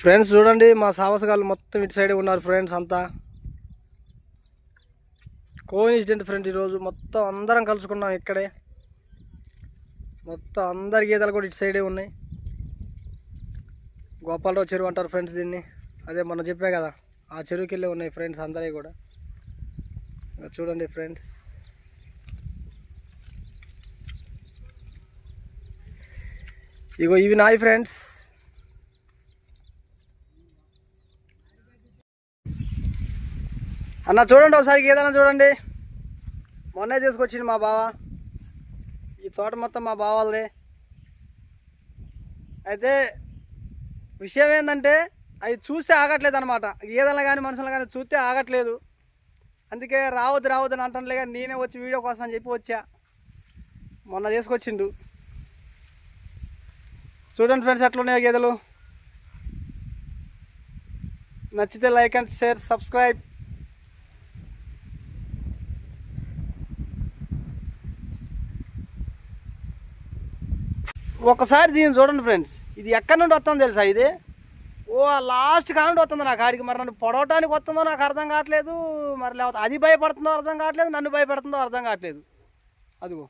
Friends చూడండి మా సాహసగాళ్ళు మొత్తం ఇటు సైడే ఉన్నారు ఫ్రెండ్స్ అంతా. కోఇన్సిడెంట్ ఫ్రెండ్ ఈరోజు మొత్తం అందరం కలుసుకున్నాం ఇక్కడే. మొత్తం అందరి గీతలు కూడా ఇటు సైడే ఉన్నాయి. గోపాలరావు చెరువు అంటారు ఫ్రెండ్స్ దీన్ని. అదే మనం చెప్పే కదా ఆ చెరువుకి వెళ్ళి ఉన్నాయి ఫ్రెండ్స్ అందరివి కూడా. చూడండి ఫ్రెండ్స్. ఇగో ఇవి నాయి ఫ్రెండ్స్. అన్న చూడండి ఒకసారి గీతలను చూడండి. మొన్నే తీసుకొచ్చింది మా బావ. ఈ తోట మొత్తం మా బావాలదే. అయితే విషయం ఏంటంటే అవి చూస్తే ఆగట్లేదు అనమాట గీదలను కానీ మనుషులను కానీ చూస్తే ఆగట్లేదు. అందుకే రావద్దు రావద్దు అని అంటలేగా కానీ నేనే వచ్చి వీడియో కోసం అని చెప్పి వచ్చా. మొన్న తీసుకొచ్చిండు. చూడండి ఫ్రెండ్స్ ఎట్లున్నాయో గీదలు నచ్చితే లైక్ అండ్ షేర్ సబ్స్క్రైబ్. ఒకసారి దీన్ని చూడండి ఫ్రెండ్స్. ఇది ఎక్కడి నుండి వస్తుందో తెలుసా ఇది? ఓ లాస్ట్ కానుండి వస్తుంది నాకు. ఆడికి మరి నన్ను పొడవటానికి వస్తుందో నాకు అర్థం కావట్లేదు. మరి లేకపోతే అది భయపడుతుందో అర్థం కావట్లేదు నన్ను భయపెడుతుందో అర్థం కావట్లేదు. అదిగో.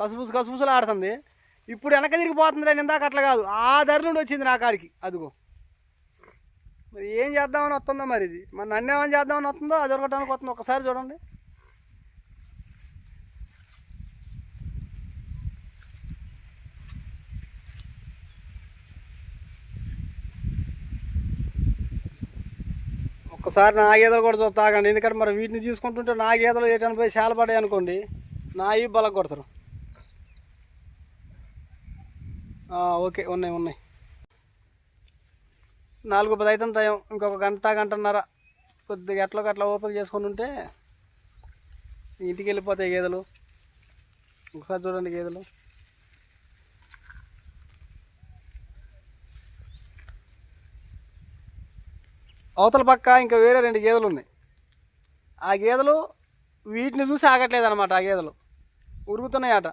కసుబుసు కసుబుసులు ఆడుతుంది. ఇప్పుడు వెనక తిరిగిపోతుంది నేను ఇందాక అట్లా కాదు. ఆ ధరి నుండి వచ్చింది నా కాడికి అదిగో. మరి ఏం చేద్దామని వస్తుందో మరి ఇది? మరి నన్ను ఏమని చేద్దామని వస్తుందో అది దొరకటానికి వస్తుంది ఒకసారి చూడండి. ఒక్కసారి నా గేదెలు కూడా తాగండి ఎందుకంటే మరి వీటిని తీసుకుంటుంటే నా గేదెలు ఏటని పోయి శాల పడాయి అనుకోండి నా ఈ బలకు కొడతారు. ఓకే ఉన్నాయి ఉన్నాయి. నాలుగు పది అయితే టైం. ఇంకొక గంట గంటన్నర కొద్దిగా ఎట్లా అట్లా ఓపెన్ చేసుకొని ఉంటే ఇంటికి వెళ్ళిపోతాయి గేదెలు ఒకసారి చూడండి గేదెలు అవతల పక్క ఇంకా వేరే రెండు గేదెలు ఉన్నాయి. ఆ గేదెలు వీటిని చూసి ఆగట్లేదు అనమాట ఆ గేదెలు. ఉరుగుతున్నాయి అట